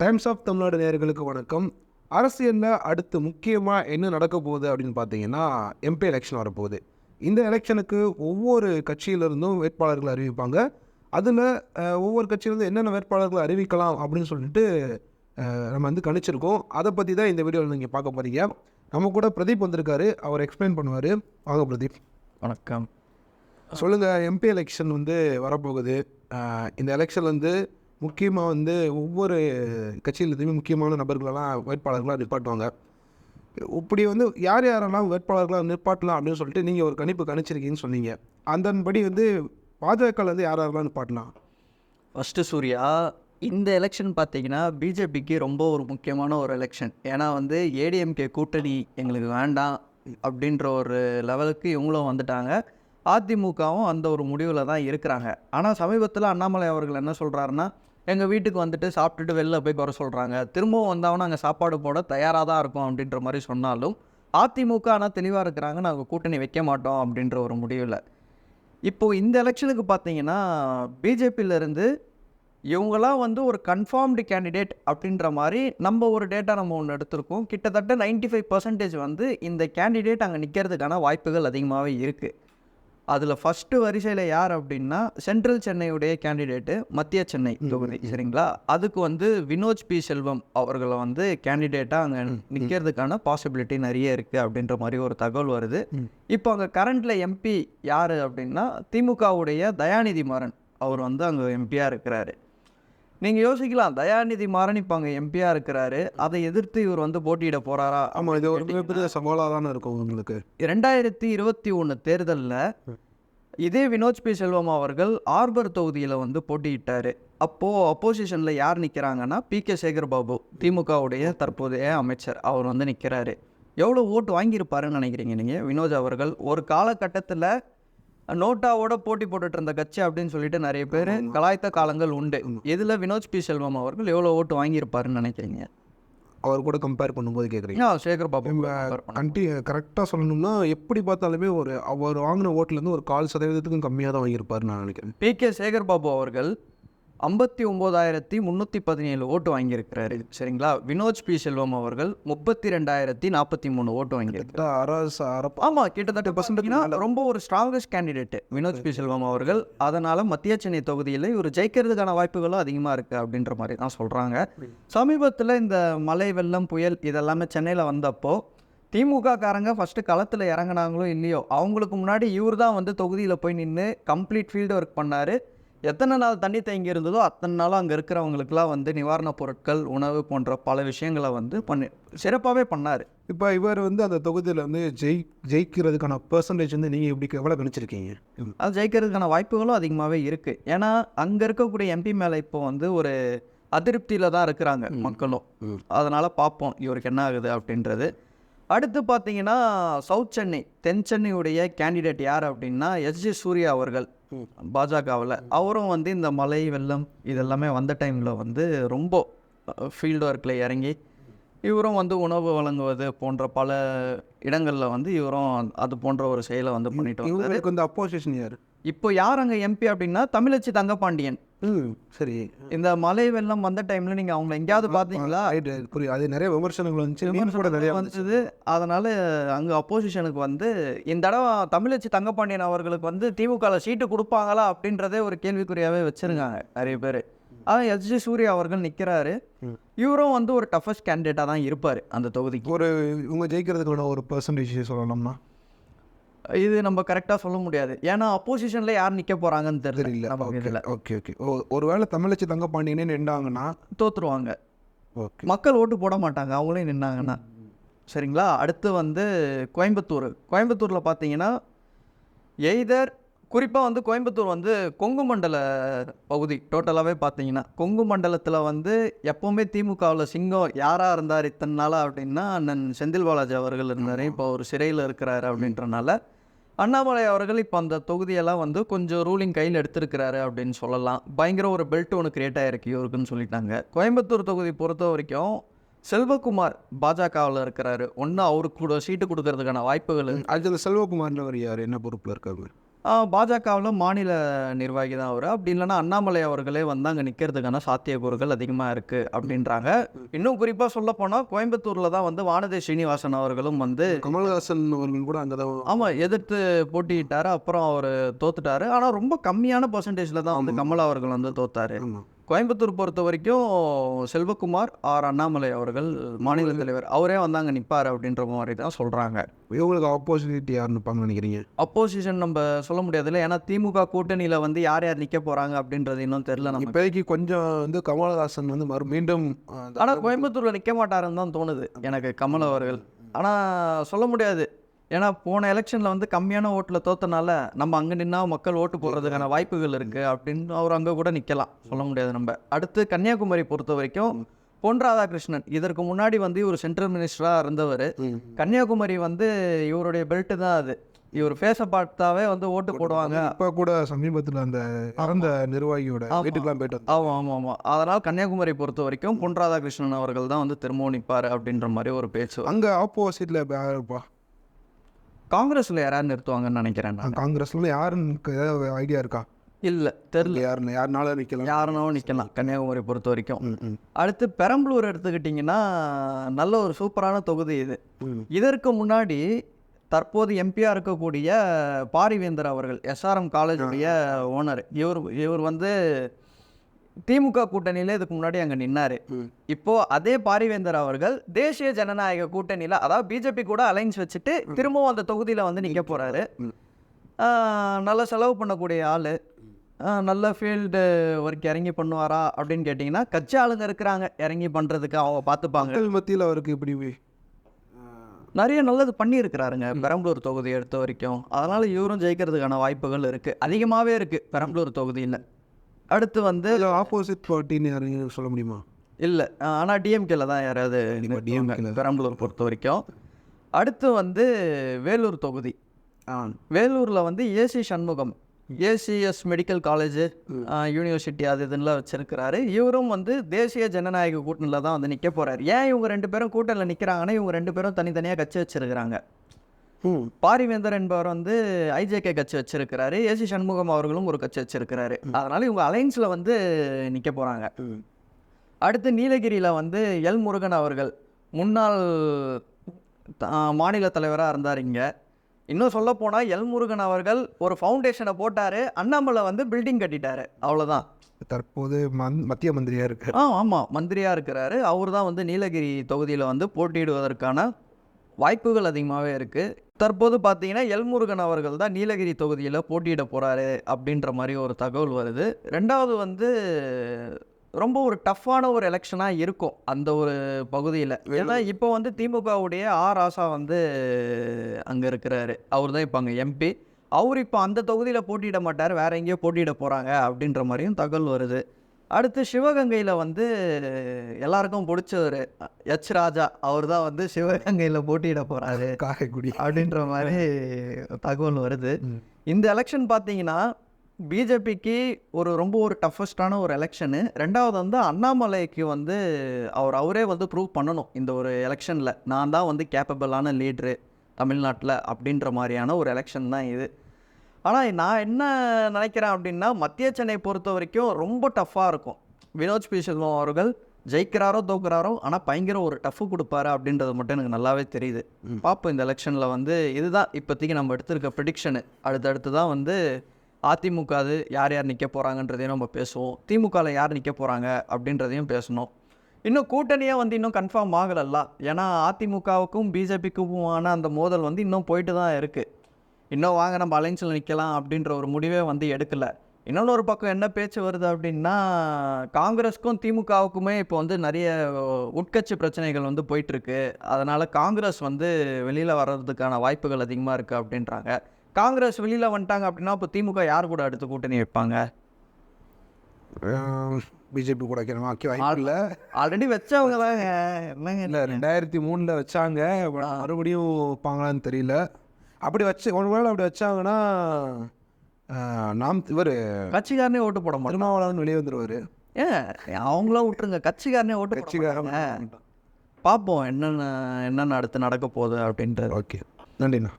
Times of Tamil Nadu நேயர்களுக்கு வணக்கம். அரசியலில் அடுத்து முக்கியமாக என்ன நடக்க போகுது அப்படின்னு பார்த்தீங்கன்னா எம்பி எலெக்ஷன் வரப்போகுது. இந்த எலெக்ஷனுக்கு ஒவ்வொரு கட்சியிலிருந்தும் வேட்பாளர்கள் அறிவிப்பாங்க. அதில் ஒவ்வொரு கட்சியிலிருந்து என்னென்ன வேட்பாளர்கள் அறிவிக்கலாம் அப்படின்னு சொல்லிட்டு நம்ம வந்து கணிச்சிருக்கோம். அதை பற்றி தான் இந்த வீடியோவில் நீங்கள் பார்க்க போகிறீங்க நம்ம கூட பிரதீப் வந்திருக்காரு. அவர் எக்ஸ்பிளைன் பண்ணுவார். வாங்க பிரதீப். வணக்கம். சொல்லுங்கள் எம்பி எலெக்ஷன் வந்து வரப்போகுது. இந்த எலெக்ஷன் வந்து முக்கியமாக வந்து ஒவ்வொரு கட்சியிலேருந்துமே முக்கியமான நபர்களெல்லாம் வேட்பாளர்களாக நிப்பாட்டுவாங்க. இப்படி வந்து யார் யாரெல்லாம் வேட்பாளர்களாக நிப்பாட்டலாம் அப்படின்னு சொல்லிட்டு நீங்கள் ஒரு கணிப்பு கணிச்சிருக்கீங்கன்னு சொன்னீங்க. அதன்படி வந்து பாஜகவில் வந்து யார் யாரெல்லாம் நிப்பாட்டலாம்? ஃபஸ்ட்டு சூர்யா இந்த எலெக்ஷன் பார்த்தீங்கன்னா பிஜேபிக்கு ரொம்ப ஒரு முக்கியமான ஒரு எலெக்ஷன். ஏன்னா வந்து ஏடிஎம்கே கூட்டணி எங்களுக்கு வேண்டாம் அப்படின்ற ஒரு லெவலுக்கு இவங்களும் வந்துட்டாங்க. அதிமுகவும் அந்த ஒரு முடிவில் தான் இருக்கிறாங்க. ஆனால் சமீபத்தில் அண்ணாமலை அவர்கள் என்ன சொல்கிறாருன்னா எங்கள் வீட்டுக்கு வந்துட்டு சாப்பிட்டுட்டு வெளில போய் குறை சொல்கிறாங்க திரும்பவும் வந்தாலும் அங்கே சாப்பாடு போட தயாராக தான் இருக்கும் அப்படின்ற மாதிரி சொன்னாலும் அதிமுக ஆனால் தெளிவாக இருக்கிறாங்க. நாங்கள் கூட்டணி வைக்க மாட்டோம் அப்படின்ற ஒரு முடிவில். இப்போது இந்த எலெக்ஷனுக்கு பார்த்தீங்கன்னா பிஜேபியிலேருந்து இவங்களாம் வந்து ஒரு கன்ஃபார்ம்டு கேண்டிடேட் அப்படின்ற மாதிரி நம்ம ஒரு டேட்டா நம்ம ஒன்று எடுத்திருக்கோம். கிட்டத்தட்ட 95% ஃபைவ் பர்சன்டேஜ் வந்து இந்த கேண்டிடேட் அங்கே நிற்கிறதுக்கான வாய்ப்புகள் அதிகமாகவே இருக்குது அதில் ஃபஸ்ட்டு வரிசையில் யார் அப்படின்னா சென்ட்ரல் சென்னையுடைய கேண்டிடேட்டு மத்திய சென்னை தொகுதி சரிங்களா? அதுக்கு வந்து வினோஜ் பி. செல்வம் அவர்களை வந்து கேண்டிடேட்டாக அங்கே நிற்கிறதுக்கான பாசிபிலிட்டி நிறைய இருக்குது அப்படின்ற மாதிரி ஒரு தகவல் வருது. இப்போ அங்கே கரண்டில் எம்பி யார் அப்படின்னா திமுகவுடைய தயாநிதி மாறன். அவர் வந்து அங்கே எம்பியாக இருக்கிறாரு. நீங்கள் யோசிக்கலாம். தயாநிதி மாறன் இப்போ அங்கே எம்பியாக இருக்கிறாரு. அதை எதிர்த்து இவர் வந்து போட்டியிட போகிறாரா ஆமாம் இது ஒரு மிகப்பெரிய சவாலாக தானே இருக்கும் உங்களுக்கு. ரெண்டாயிரத்தி இருபத்தி ஒன்று தேர்தலில் இதே வினோத் பி. செல்வம் அவர்கள் ஆர்பர் தொகுதியில் வந்து போட்டியிட்டார். அப்போது அப்போசிஷனில் யார் நிற்கிறாங்கன்னா பி. கே. சேகர் பாபு திமுகவுடைய தற்போதைய அமைச்சர். அவர் வந்து நிற்கிறாரு எவ்வளோ ஓட்டு வாங்கியிருப்பாருன்னு நினைக்கிறீங்க நீங்கள் வினோத் அவர்கள் ஒரு காலகட்டத்தில் நோட்டாவோட போட்டி போட்டுட்டு இருந்த கட்சி அப்படின்னு சொல்லிட்டு நிறைய பேர் கலாய்த்த காலங்கள் உண்டு. இதில் வினோத் பி. செல்வம் அவர்கள் எவ்வளோ ஓட்டு வாங்கியிருப்பாருன்னு நினைக்கிறீங்க? அவர் கூட கம்பேர் பண்ணும்போது கேட்குறீங்க சேகர் பாபு. கண்டி கரெக்டாக சொல்லணும்னா எப்படி பார்த்தாலுமே ஒரு அவர் வாங்கின ஓட்டுலேருந்து ஒரு கால் சதவீதத்துக்கும் கம்மியாக தான் வாங்கியிருப்பாருன்னு நான் நினைக்கிறேன். பி. கே. சேகர் பாபு அவர்கள் ஐம்பத்தி ஒம்போதாயிரத்தி முந்நூற்றி பதினேழு ஓட்டு வாங்கியிருக்கிறாரு. சரிங்களா? வினோஜ் பி. செல்வம் அவர்கள் முப்பத்தி ரெண்டாயிரத்தி நாற்பத்தி மூணு ஓட்டு அரப்பா ஆமாம் கிட்டத்தட்ட பர்சன்டேஜ்னா ரொம்ப ஒரு strongest candidate Vinoth P. Selvam அவர்கள். அதனால் மத்திய சென்னை தொகுதியில் இவர் ஜெயிக்கிறதுக்கான வாய்ப்புகளும் அதிகமாக இருக்குது அப்படின்ற மாதிரி தான் சொல்கிறாங்க சமீபத்தில் இந்த மழை வெள்ளம் புயல் இதெல்லாமே சென்னையில் வந்தப்போ திமுக காரங்க ஃபஸ்ட்டு களத்தில் இறங்குனாங்களோ இல்லையோ அவங்களுக்கு முன்னாடி இவர் தான் வந்து தொகுதியில் போய் நின்று கம்ப்ளீட் ஃபீல்டு ஒர்க் பண்ணார். எத்தனை நாள் தண்ணி தேங்கி இருந்ததோ அத்தனை நாளும் அங்கே இருக்கிறவங்களுக்குலாம் வந்து நிவாரணப் பொருட்கள் உணவு போன்ற பல விஷயங்களை வந்து பண்ணி சிறப்பாகவே பண்ணார். இப்போ இவர் வந்து அந்த தொகுதியில் வந்து ஜெய் ஜெயிக்கிறதுக்கான பெர்சன்டேஜ் வந்து நீங்கள் இப்படி எவ்வளோ கணிச்சிருக்கீங்க? அது ஜெயிக்கிறதுக்கான வாய்ப்புகளும் அதிகமாகவே இருக்குது ஏன்னா அங்கே இருக்கக்கூடிய எம்பி மேலே இப்போ வந்து ஒரு அதிருப்தியில் தான் இருக்கிறாங்க மக்களும். அதனால் பார்ப்போம் இவருக்கு என்ன ஆகுது அப்படின்றது. அடுத்து பார்த்தீங்கன்னா சவுத் சென்னை தென் சென்னையுடைய கேண்டிடேட் யார் அப்படின்னா எஸ்ஜி சூர்யா அவர்கள். பாஜகவில். அவரும் வந்து இந்த மழை வெள்ளம் இதெல்லாமே வந்த டைமில் வந்து ரொம்ப ஃபீல்டு ஒர்க்கில் இறங்கி இவரும் வந்து உணவு வழங்குவது போன்ற பல இடங்களில் வந்து இவரும் அது போன்ற ஒரு செயலை வந்து பண்ணிட்டு வந்து அப்போசிஷன் யார்? இப்போ யார் அங்கே எம்பி அப்படின்னா தமிழச்சி தங்கபாண்டியன் ம் சரி. இந்த மழை வெள்ளம் வந்த டைம்ல நீங்க அவங்கள எங்கேயாவது பார்த்தீங்களா ரைட் புரியுது. அது நிறைய விமர்சனங்கள் வந்துச்சு. மீம்ஸ் கூட நிறைய வந்துச்சு. அதனால அங்க அப்போசிஷனுக்கு வந்து இந்த தடவை தமிழச்சி தங்கபாண்டியன் அவர்களுக்கு வந்து திமுகவில் சீட்டு கொடுப்பாங்களா அப்படின்றதே ஒரு கேள்விக்குறியாவே வச்சிருக்காங்க நிறைய பேர். அதான் எஸ்ஜி சூர்யா அவர்கள் நிற்கிறாரு. இவரும் வந்து ஒரு டஃபஸ்ட் கேண்டிடேட்டாக தான் இருப்பார் அந்த தொகுதிக்கு. ஒரு இவங்க ஜெயிக்கிறதுக்கான ஒரு பெர்சன்டேஜ் சொல்லலாம்னா இது நம்ம கரெக்டாக சொல்ல முடியாது. ஏன்னா அப்போசிஷனில் யார் நிற்க போகிறாங்கன்னு தெரியல. ஓகே இதில். ஓகே ஓகே ஓ ஒருவேளை தமிழச்சி தங்க பாண்டியனே நின்றாங்கன்னா? தோத்துருவாங்க. ஓகே மக்கள் ஓட்டு போட மாட்டாங்க. அவங்களே நின்னாங்கன்னா. சரிங்களா? அடுத்து வந்து கோயம்புத்தூர். கோயம்புத்தூரில் பார்த்தீங்கன்னா எய்தர் குறிப்பாக வந்து கோயம்புத்தூர் வந்து கொங்கு மண்டல பகுதி டோட்டலாகவே பார்த்தீங்கன்னா கொங்கு மண்டலத்தில் வந்து எப்போவுமே திமுகவில் சிங்கம் யாராக இருந்தார் இத்தனை நாளாக அப்படின்னா அண்ணன் செந்தில் பாலாஜி அவர்கள் இருந்தார். இப்போ ஒரு சிறையில் இருக்கிறாரு அப்படின்றனால அண்ணாமலை அவர்கள் இப்போ அந்த தொகுதியெல்லாம் வந்து கொஞ்சம் ரூலிங் கையில் எடுத்திருக்கிறாரு அப்படின்னு சொல்லலாம். பயங்கர ஒரு பெல்ட் ஒன்று கிரியேட் ஆகிருக்கு இவருக்குன்னு சொல்லிட்டாங்க. கோயம்புத்தூர் தொகுதி பொறுத்த வரைக்கும் செல்வகுமார் பாஜகவில் இருக்கிறாரு. ஒன்று அவருக்கு கூட சீட்டு கொடுக்கறதுக்கான வாய்ப்புகள் அதில் செல்வகுமார்ன்றவர் யார்? என்ன பொறுப்பில் இருக்காரு? பாஜகவில் மாநில நிர்வாகி தான் அவர். அப்படி இல்லைன்னா அண்ணாமலை அவர்களே வந்து அங்கே நிற்கிறதுக்கான சாத்தியக்கூறுகள் அதிகமாக இருக்குது அப்படின்றாங்க. இன்னும் குறிப்பாக சொல்ல போனால் கோயம்புத்தூரில் தான் வந்து வானதி ஸ்ரீனிவாசன் அவர்களும் வந்து கமல்ஹாசன் அவர்கள் கூட அங்கே தான் ஆமாம் எதிர்த்து போட்டியிட்டாரு. அப்புறம் அவர் தோத்துட்டாரு. ஆனால் ரொம்ப கம்மியான பர்சன்டேஜில் தான் வந்து கமல் அவர்கள் வந்து தோத்தாரு. கோயம்புத்தூர் பொறுத்த வரைக்கும் செல்வகுமார் ஆர் அண்ணாமலை அவர்கள் மாநில தலைவர். அவரே வந்து அங்கே நிற்பார் அப்படின்ற மாதிரி தான் சொல்கிறாங்க இவங்களுக்கு ஆப்போசிட் யார் நிற்பாங்கன்னு நினைக்கிறீங்க? அப்போசிஷன் நம்ம சொல்ல முடியாதுல்ல. ஏன்னா திமுக கூட்டணியில் வந்து யார் யார் நிற்க போகிறாங்க அப்படின்றது இன்னும் தெரில நம்ம இப்போதைக்கு கொஞ்சம் வந்து கமல்ஹாசன் வந்து மறு மீண்டும் ஆனால் கோயம்புத்தூரில் நிற்க மாட்டாருன்னு தான் தோணுது எனக்கு கமல் அவர்கள். ஆனால் சொல்ல முடியாது. ஏன்னா போன எலெக்ஷனில் வந்து கம்மியான ஓட்டில் தோத்தனால நம்ம அங்கே நின்னா மக்கள் ஓட்டு போடுறதுக்கான வாய்ப்புகள் இருக்குது அப்படின்னு அவர் அங்கே கூட நிற்கலாம் சொல்ல முடியாது நம்ம. அடுத்து கன்னியாகுமரி பொறுத்த வரைக்கும் பொன் ராதாகிருஷ்ணன். இதற்கு முன்னாடி வந்து இவர் சென்ட்ரல் மினிஸ்டராக இருந்தவர். கன்னியாகுமரி வந்து இவருடைய பெல்ட்டு தான் அது. இவர் ஃபேஸை பார்த்தாவே வந்து ஓட்டு போடுவாங்க. இப்போ கூட சமீபத்தில் அந்த இறந்த நிர்வாகியோட. வீட்டுக்கெல்லாம் போயிட்டு ஆமாம் ஆமாம் ஆமாம் அதனால் கன்னியாகுமரி பொறுத்த வரைக்கும் பொன் ராதாகிருஷ்ணன் அவர்கள் தான் வந்து திரும்பவும் நிற்பார் அப்படின்ற மாதிரி ஒரு பேச்சு அங்கே ஆப்போசிட்டில் இருப்பா? காங்கிரஸில் யாராவது நிறுத்துவாங்கன்னு நினைக்கிறேன் நான். காங்கிரஸ்ல யாருன்னு ஏதாவது ஐடியா இருக்கா? இல்லை தெரில யாருன்னு யாருனால நிற்கலாம் யாருனாலும் நிற்கலாம் கன்னியாகுமரி பொறுத்த வரைக்கும். அடுத்து பெரம்பலூர் எடுத்துக்கிட்டிங்கன்னா நல்ல ஒரு சூப்பரான தொகுதி இது. இதற்கு முன்னாடி தற்போது எம்பியாக இருக்கக்கூடிய பாரிவேந்தர் அவர்கள் எஸ்ஆர்எம் காலேஜுடைய ஓனர் இவர் இவர் வந்து திமுக கூட்டணியில் இதுக்கு முன்னாடி அங்கே நின்னார். ம். இப்போ அதே பாரிவேந்தர் அவர்கள் தேசிய ஜனநாயக கூட்டணியில் அதாவது பிஜேபி கூட அலைன்ஸ் வச்சுட்டு திரும்பவும் அந்த தொகுதியில் வந்து நிற்க போகிறாரு. நல்ல செலவு பண்ணக்கூடிய ஆள். நல்ல ஃபீல்டு ஒர்க் இறங்கி பண்ணுவாரா அப்படின்னு கேட்டிங்கன்னா கட்சி ஆளுங்க இருக்கிறாங்க இறங்கி பண்ணுறதுக்கு அவங்க பார்த்துப்பாங்க மத்தியில் அவருக்கு இப்படி நிறைய நல்லது பண்ணியிருக்கிறாருங்க. பெரம்பலூர் தொகுதி எடுத்த வரைக்கும். அதனால் இவரும் ஜெயிக்கிறதுக்கான வாய்ப்புகள் இருக்குது அதிகமாகவே இருக்குது பெரம்பலூர் தொகுதியில். அடுத்து வந்து ஆப்போசிட் பார்ட்டின்னு யாருன்னு சொல்ல முடியுமா? இல்லை. ஆனால் டிஎம்கேல தான் யாராவது ல. பெரம்பலூர் பொறுத்த வரைக்கும். அடுத்து வந்து வேலூர் தொகுதி. வேலூரில் வந்து AC Shanmugam ACS medical college university அது இதுலாம் வச்சிருக்கிறாரு. இவரும் வந்து தேசிய ஜனநாயக கூட்டணியில் தான் வந்து நிற்க போகிறாரு ஏன் இவங்க ரெண்டு பேரும் கூட்டணியில் நிற்கிறாங்கன்னா இவங்க ரெண்டு பேரும் தனித்தனியாக கட்சி வச்சிருக்கிறாங்க. பாரிவேந்தர் என்பவர் வந்து ஐஜேகே கட்சி வச்சிருக்கிறாரு. ஏசி சண்முகம் அவர்களும் ஒரு கட்சி வச்சிருக்கிறாரு. அதனால இவங்க அலைன்ஸில் வந்து நிற்க போகிறாங்க. அடுத்து நீலகிரியில் வந்து எல் முருகன் அவர்கள் முன்னாள் மாநில தலைவராக இருந்தார் இங்கே. இன்னும் சொல்ல போனால் எல் முருகன் அவர்கள் ஒரு ஃபவுண்டேஷனை போட்டார். அண்ணாமலை வந்து பில்டிங் கட்டிட்டாரு. அவ்வளோதான் தற்போது மந் மத்திய மந்திரியா இருக்கு ஆ ஆமாம் மந்திரியாக இருக்கிறாரு. அவர் தான் வந்து நீலகிரி தொகுதியில் வந்து போட்டியிடுவதற்கான வாய்ப்புகள் அதிகமாகவே இருக்குது தற்போது பார்த்தீங்கன்னா எல்முருகன் அவர்கள் தான் நீலகிரி தொகுதியில் போட்டியிட போகிறாரு அப்படின்ற மாதிரி ஒரு தகவல் வருது. ரெண்டாவது வந்து ரொம்ப ஒரு டஃப்பான ஒரு எலெக்ஷனாக இருக்கும் அந்த ஒரு பகுதியில். ஏன்னா இப்போ வந்து திமுகவுடைய ஆ ராசா வந்து அங்கே இருக்கிறாரு. அவர் தான் இப்போ அங்கே எம்பி அவர் இப்போ அந்த தொகுதியில் போட்டியிட மாட்டார். வேற எங்கேயோ போட்டியிட போகிறாங்க அப்படின்ற மாதிரியும் தகவல் வருது. அடுத்து சிவகங்கையில் வந்து எல்லாருக்கும் பிடிச்சவர் எச் ராஜா. அவர் தான் வந்து சிவகங்கையில் போட்டியிட போகிறாரு காரைக்குடி. அப்படின்ற மாதிரி தகவல் வருது. இந்த எலெக்ஷன் பார்த்தீங்கன்னா பிஜேபிக்கு ஒரு ரொம்ப ஒரு டஃபஸ்டான ஒரு எலெக்ஷனு ரெண்டாவது வந்து அண்ணாமலைக்கு வந்து அவர் அவரே வந்து ப்ரூவ் பண்ணணும் இந்த ஒரு எலெக்ஷனில் நான் தான் வந்து கேப்பபிளான லீட்ரு தமிழ்நாட்டில் அப்படின்ற மாதிரியான ஒரு எலெக்ஷன் தான் இது. ஆனால் நான் என்ன நினைக்கிறேன் அப்படின்னா மத்திய சென்னை பொறுத்த வரைக்கும் ரொம்ப டஃப்பாக இருக்கும். வினோத் பி. செல்வம் அவர்கள் ஜெயிக்கிறாரோ தோக்குறாரோ ஆனால் பயங்கர ஒரு டஃப்பு கொடுப்பாரு அப்படின்றது மட்டும் எனக்கு நல்லாவே தெரியுது. பார்ப்போம் இந்த எலெக்ஷனில் வந்து இதுதான் இப்போதைக்கு நம்ம எடுத்திருக்க ப்ரிடிக்ஷனு. அடுத்தடுத்து தான் வந்து அதிமுக அது யார் யார் நிற்க போகிறாங்கன்றதையும் நம்ம பேசுவோம். திமுகவில் யார் நிற்க போகிறாங்க அப்படின்றதையும் பேசணும். இன்னும் கூட்டணியாக வந்து இன்னும் கன்ஃபார்ம் ஆகலல்ல. ஏன்னா அதிமுகவுக்கும் பிஜேபிக்குமான அந்த மோதல் வந்து இன்னும் போயிட்டு தான் இருக்குது இன்னும் வாங்க நம்ம அலைன்ஸில் நிற்கலாம் அப்படின்ற ஒரு முடிவே வந்து எடுக்கலை. இன்னொன்று ஒரு பக்கம் என்ன பேச்சு வருது அப்படின்னா காங்கிரஸ்க்கும் திமுகவுக்குமே இப்போ வந்து நிறைய உட்கட்சி பிரச்சனைகள் வந்து போயிட்டுருக்கு. அதனால் காங்கிரஸ் வந்து வெளியில் வர்றதுக்கான வாய்ப்புகள் அதிகமாக இருக்குது அப்படின்றாங்க. காங்கிரஸ் வெளியில் வந்துட்டாங்க அப்படின்னா இப்போ திமுக யார் கூட அடுத்து கூட்டணி வைப்பாங்க? பிஜேபி கூட வைக்கணுமா? வைக்க வாய்ப்பு இல்லை. ஆல்ரெடி வச்சவங்க தாங்க என்னங்க இல்லை ரெண்டாயிரத்தி மூணில் வச்சாங்க. மறுபடியும் வைப்பாங்களான்னு தெரியல. அப்படி வச்சு ஒருவேளை அப்படி வச்சாங்கன்னா நாம் இவர் கட்சிக்காரனே ஓட்டு போட மாட்டோம் திருமாவளவன் வெளியே வந்துடுவார் ஏன் அவங்களும் விட்டுருங்க. கட்சிக்காரனே ஓட்டு கட்சிக்காரன். பார்ப்போம் என்னென்ன என்னென்ன அடுத்து நடக்க போகுது அப்படின்றது. ஓகே. நன்றிண்ணா.